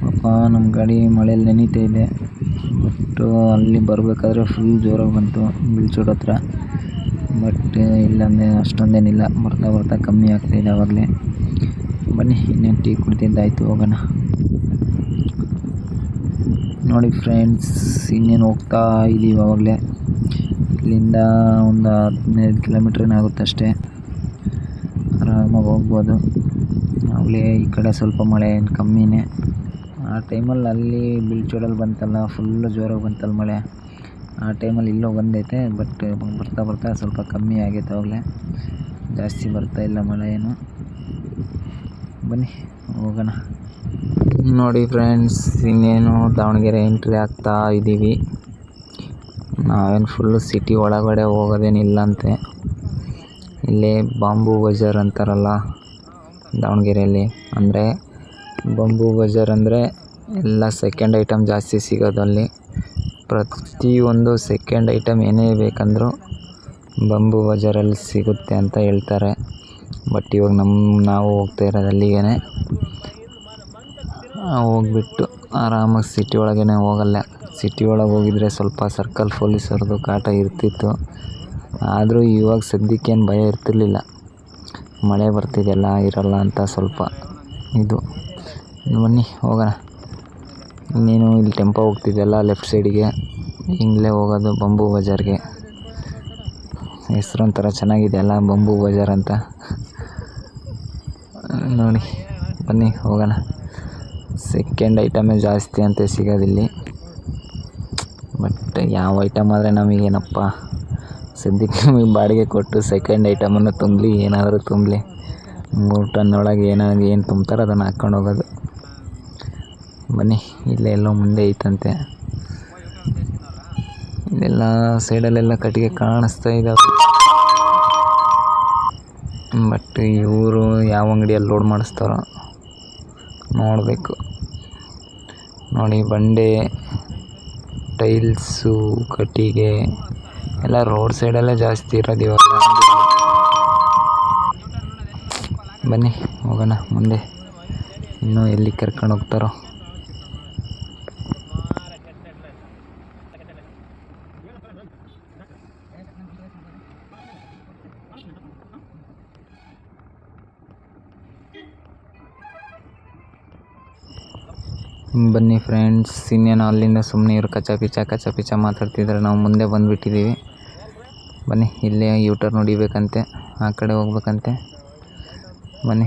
ಪಾಪ ನಮ್ಮ ಗಾಡಿ ಮಳೆಯಲ್ಲಿ ನೆನೀತಾ ಇದೆ. ಬಟ್ಟು ಅಲ್ಲಿ ಬರಬೇಕಾದ್ರೆ ಫುಲ್ ಜೋರಾಗಿ ಬಂತು ಬಿಳ್ಚೋಡ್ ಹತ್ರ. ಬಟ್ ಇಲ್ಲಂದರೆ ಅಷ್ಟೊಂದೇನಿಲ್ಲ. ಬರ್ತಾ ಬರ್ತಾ ಕಮ್ಮಿ ಆಗ್ತಾಯಿದೆ ಆವಾಗಲೇ ಬನ್ನಿ, ಇನ್ನೇನು ಟೀ ಕುಡ್ದಿದ್ದಾಯ್ತು ಹೋಗೋಣ. ನೋಡಿ ಫ್ರೆಂಡ್ಸ್ ಇನ್ನೇನು ಹೋಗ್ತಾ ಇದ್ದೀವಿ ಆವಾಗಲೇ ಇಲ್ಲಿಂದ ಒಂದು ಹದಿನೈದು ಕಿಲೋಮೀಟ್ರೇನಾಗುತ್ತೆ ಅಷ್ಟೇ. ಆರಾಮಾಗಿ ಹೋಗ್ಬೋದು. ಆಗಲೇ ಈ ಕಡೆ ಸ್ವಲ್ಪ ಮಳೆ ಏನು ಕಮ್ಮಿನೇ. ಆ ಟೈಮಲ್ಲಿ ಅಲ್ಲಿ ಬಿಳ್ಚೋಡಲ್ಲಿ ಬಂತಲ್ಲ ಫುಲ್ಲು ಜೋರಾಗಿ ಬಂತಲ್ಲ ಮಳೆ. ಆ ಟೈಮಲ್ಲಿ ಇಲ್ಲೋ ಬಂದೈತೆ ಬಟ್ ಬರ್ತಾ ಬರ್ತಾ ಸ್ವಲ್ಪ ಕಮ್ಮಿ ಆಗೈತೆ ಆಗಲೇ. ಜಾಸ್ತಿ ಬರ್ತಾ ಇಲ್ಲ ಮಳೆ ಏನು. ಬನ್ನಿ, ಹೋಗೋಣ. ನೋಡಿ ಫ್ರೆಂಡ್ಸ್ ಇನ್ನೇನು ದಾವಣಗೆರೆ ಎಂಟ್ರಿ ಆಗ್ತಾ ಇದ್ದೀವಿ ನಾವೇನು ಫುಲ್ಲು ಸಿಟಿ ಒಳಗಡೆ ಹೋಗೋದೇನಿಲ್ಲಂತೆ. ಇಲ್ಲಿ ಬಾಂಬು ಬಜಾರ್ ಅಂತಾರಲ್ಲ, ದಾವಣಗೆರೆಯಲ್ಲಿ. ಅಂದರೆ ಬಂಬು ಬಜಾರ್ ಅಂದರೆ ಎಲ್ಲ ಸೆಕೆಂಡ್ ಐಟಮ್ ಜಾಸ್ತಿ ಸಿಗೋದು ಅಲ್ಲಿ. ಪ್ರತಿಯೊಂದು ಸೆಕೆಂಡ್ ಐಟಮ್ ಏನೇ ಬೇಕಂದರೂ ಬಂಬು ಬಜಾರಲ್ಲಿ ಸಿಗುತ್ತೆ ಅಂತ ಹೇಳ್ತಾರೆ. ಬಟ್ ಇವಾಗ ನಮ್ಮ ನಾವು ಹೋಗ್ತಾ ಇರೋದು ಅಲ್ಲಿಗೆ ಹೋಗ್ಬಿಟ್ಟು ಆರಾಮಾಗಿ ಸಿಟಿ ಒಳಗೇ ಹೋಗಲ್ಲ. ಸಿಟಿ ಒಳಗೆ ಹೋಗಿದ್ರೆ ಸ್ವಲ್ಪ ಸರ್ಕಲ್ ಪೊಲೀಸರದು ಕಾಟ ಇರ್ತಿತ್ತು. ಆದರೂ ಇವಾಗ ಸದ್ಯಕ್ಕೇನು ಭಯ ಇರ್ತಿರಲಿಲ್ಲ. ಮಳೆ ಬರ್ತಿದೆಯಲ್ಲ ಇರಲ್ಲ ಅಂತ ಸ್ವಲ್ಪ ಇದು. ಬನ್ನಿ, ಹೋಗೋಣ. ಇನ್ನೇನು ಇಲ್ಲಿ ಟೆಂಪೋ ಹೋಗ್ತಿದೆಯಲ್ಲ ಲೆಫ್ಟ್ ಸೈಡಿಗೆ. ಹಿಂಗಲೇ ಹೋಗೋದು ಬಂಬೂ ಬಜಾರ್ಗೆ. ಹೆಸ್ರು ಒಂಥರ ಚೆನ್ನಾಗಿದೆಯಲ್ಲ ಬಂಬೂ ಬಜಾರ್ ಅಂತ. ನೋಡಿ, ಬನ್ನಿ, ಹೋಗೋಣ. ಸೆಕೆಂಡ್ ಐಟಮೇ ಜಾಸ್ತಿ ಅಂತ ಸಿಗೋದಿಲ್ಲಿ. ಬಟ್ ಯಾವ ಐಟಮ್ ಆದರೆ ನಮಗೇನಪ್ಪ. ಸದ್ಯಕ್ಕೆ ನಮಗೆ ಬಾಡಿಗೆ ಕೊಟ್ಟು ಸೆಕೆಂಡ್ ಐಟಮನ್ನು ತುಂಬಲಿ, ಏನಾದರೂ ತುಂಬಲಿ. ಮೂರು ಟನ್ ಒಳಗೆ ಏನಾಗಿ ಏನು ತುಂಬ್ತಾರೆ ಅದನ್ನು ಹಾಕ್ಕೊಂಡು ಹೋಗೋದು. ಬನ್ನಿ, ಇಲ್ಲೇ ಎಲ್ಲೋ ಮುಂದೆ ಐತಂತೆ. ಇಲ್ಲೆಲ್ಲ ಸೈಡಲ್ಲೆಲ್ಲ ಕಟ್ಟಿಗೆ ಕಾಣಿಸ್ತಾ ಇದ್ದಾವೆ ಬಟ್ ಇವರು ಯಾವ ಅಂಗಡಿಯಲ್ಲಿ ಲೋಡ್ ಮಾಡಿಸ್ತಾರೋ ನೋಡಬೇಕು. ನೋಡಿ ಬಂಡೆ ಟೈಲ್ಸು ಕಟ್ಟಿಗೆ. ಎಲ್ಲ ರೋಡ್ ಸೈಡೆಲ್ಲ ಜಾಸ್ತಿ ಇರೋದು ಇವಾಗ. ಬನ್ನಿ, ಹೋಗೋಣ ಮುಂದೆ. ಇನ್ನೂ ಎಲ್ಲಿ ಕರ್ಕೊಂಡು ಹೋಗ್ತಾರೋ. ಬನ್ನಿ ಫ್ರೆಂಡ್ಸ್ ಇನ್ನೇನು ಅಲ್ಲಿಂದ ಸುಮ್ಮನೆ ಇವ್ರು ಕಚ್ಚ ಪಿಚ್ಚ ಕಚ್ಚ ಪಿಚ್ಚ ಮಾತಾಡ್ತಿದ್ರೆ. ನಾವು ಮುಂದೆ ಬಂದುಬಿಟ್ಟಿದ್ದೀವಿ. ಬನ್ನಿ, ಇಲ್ಲೇ ಯೂ ಟರ್ನ್ ಹೊಡಿಬೇಕಂತೆ, ಆ ಕಡೆ ಹೋಗ್ಬೇಕಂತೆ. ಬನ್ನಿ,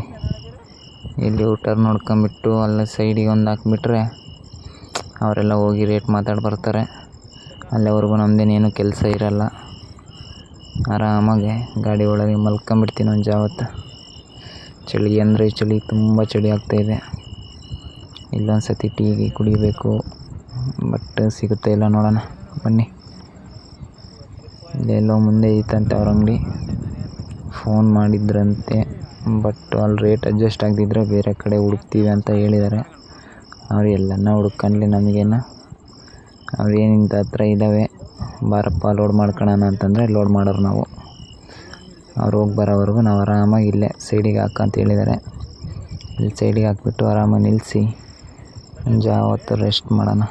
ಇಲ್ಲಿ ಯೂ ಟರ್ನ್ ನೋಡ್ಕೊಂಬಿಟ್ಟು ಅಲ್ಲೇ ಸೈಡಿಗೆ ಒಂದು ಹಾಕ್ಬಿಟ್ರೆ ಅವರೆಲ್ಲ ಹೋಗಿ ರೇಟ್ ಮಾತಾಡಿ ಬರ್ತಾರೆ. ಅಲ್ಲಿವರೆಗೂ ನಮ್ಮದೇನೇನು ಕೆಲಸ ಇರಲ್ಲ. ಆರಾಮಾಗಿ ಗಾಡಿ ಒಳಗೆ ಮಲ್ಕೊಂಬಿಡ್ತೀನಿ ಒಂದು ಜಾವತ್ತು ಚಳಿ ಅಂದರೆ ಚಳಿ, ತುಂಬ ಚಳಿ ಆಗ್ತಾಯಿದೆ ಇಲ್ಲೊಂದು ಸತಿ ಟೀ ಕುಡಿಬೇಕು, ಬಟ್ ಸಿಗುತ್ತೆ ಇಲ್ಲ ನೋಡೋಣ. ಬನ್ನಿ. ಇಲ್ಲೆಲ್ಲೋ ಮುಂದೆ ಐತಂತೆ ಅವ್ರ ಅಂಗಡಿ. ಫೋನ್ ಮಾಡಿದ್ರಂತೆ ಬಟ್ ಅಲ್ಲಿ ರೇಟ್ ಅಡ್ಜಸ್ಟ್ ಆಗದಿದ್ರೆ ಬೇರೆ ಕಡೆ ಹುಡುಕ್ತೀವಿ ಅಂತ ಹೇಳಿದ್ದಾರೆ ಅವ್ರು ಎಲ್ಲನ ಹುಡ್ಕಂಡ್ಲಿ ನಮಗೇನು. ಅವ್ರು ಏನು ಇಂಥ ಹತ್ರ ಇದ್ದಾವೆ ಬಾರಪ್ಪ ಲೋಡ್ ಮಾಡ್ಕೊಳ್ಳೋಣ ಅಂತಂದರೆ ಲೋಡ್ ಮಾಡೋರು ನಾವು. ಅವ್ರು ಹೋಗಿ ಬರೋವರೆಗೂ ನಾವು ಆರಾಮಾಗಿ ಇಲ್ಲೇ ಸೈಡಿಗೆ ಹಾಕಂತ ಹೇಳಿದ್ದಾರೆ ಇಲ್ಲಿ ಸೈಡಿಗೆ ಹಾಕ್ಬಿಟ್ಟು ಆರಾಮಾಗಿ ನಿಲ್ಲಿಸಿ ಜಾವತ್ತು ರೆಸ್ಟ್ ಮಾಡೋಣ.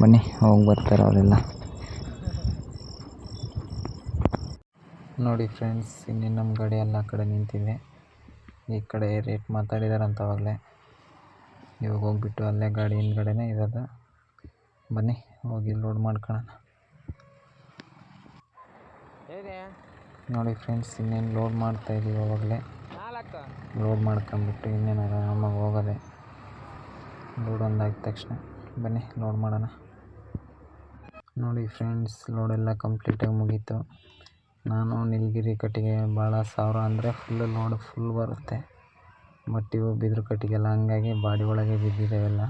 ಬನ್ನಿ, ಹೋಗಿ ಬರ್ತಾರೆ ಅವರೆಲ್ಲ. ನೋಡಿ ಫ್ರೆಂಡ್ಸ್ ಇನ್ನೇನು ನಮ್ಮ ಗಾಡಿ ಎಲ್ಲ ಆ ಕಡೆ ನಿಂತಿದೆ. ಈ ಕಡೆ ರೇಟ್ ಮಾತಾಡಿದಾರಂತ ಅವಾಗಲೇ ಇವಾಗ ಹೋಗ್ಬಿಟ್ಟು ಅಲ್ಲೇ ಗಾಡಿ ಹಿಂದ್ಗಡೆನೇ ಇರೋದು. ಬನ್ನಿ ಹೋಗಿ ಲೋಡ್ ಮಾಡ್ಕೊಳ್ಳೋಣ. ನೋಡಿ ಫ್ರೆಂಡ್ಸ್ ಇನ್ನೇನು ಲೋಡ್ ಮಾಡ್ತಾ ಇದ್ದೀವಿ ಅವಾಗಲೇ. ಲೋಡ್ ಮಾಡ್ಕೊಂಬಿಟ್ಟು ಇನ್ನೇನು ಆರಾಮಾಗಿ ಹೋಗೋದೆ. ಲೋಡ್ ಒಂದು ಆಗಿದ ತಕ್ಷಣ. ಬನ್ನಿ ಲೋಡ್ ಮಾಡೋಣ. ನೋಡಿ ಫ್ರೆಂಡ್ಸ್ ಲೋಡೆಲ್ಲ ಕಂಪ್ಲೀಟಾಗಿ ಮುಗೀತು. ನಾನು ನೀಲಗಿರಿ ಕಟ್ಟಿಗೆ ಭಾಳ ಸಾವಿರ ಅಂದರೆ ಫುಲ್ ಲೋಡ್ ಫುಲ್ ಬರುತ್ತೆ. ಬಟ್ ಇವು ಕಟ್ಟಿಗೆ ಕಟ್ಟಿಗೆಲ್ಲ, ಹಂಗಾಗಿ ಬಾಡಿ ಒಳಗೆ ಬಿದ್ದಿದ್ದಾವೆಲ್ಲ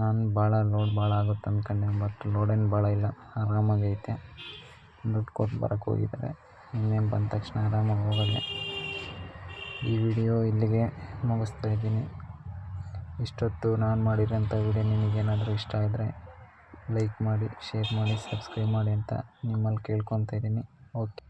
ನಾನು ಭಾಳ ಲೋಡ್ ಭಾಳ ಆಗುತ್ತೆ ಅಂದ್ಕೊಂಡೆ ಬಟ್ ಲೋಡೇನು ಭಾಳ ಇಲ್ಲ, ಆರಾಮಾಗಿ ಐತೆ. ದುಡ್ಡು ಕೊಟ್ಟು ಬರೋಕ್ಕೆ ಹೋಗಿದ್ದಾರೆ. ಇನ್ನೇನು ಬಂದ ತಕ್ಷಣ ಆರಾಮಾಗಿ ಹೋಗಲ್ಲ. ಈ ವಿಡಿಯೋ ಇಲ್ಲಿಗೆ ಮುಗಿಸ್ತಾ ಇದ್ದೀನಿ. ಇಷ್ಟೊತ್ತು ನಾನು ಮಾಡಿರೋಂಥ ವಿಡಿಯೋ ನಿಮಗೇನಾದರೂ ಇಷ್ಟ ಆದರೆ ಲೈಕ್ ಮಾಡಿ ಶೇರ್ ಮಾಡಿ ಸಬ್ಸ್ಕ್ರೈಬ್ ಮಾಡಿ ಅಂತ ನಿಮ್ಮಲ್ಲಿ ಕೇಳ್ಕೊತಾ ಇದ್ದೀನಿ. ಓಕೆ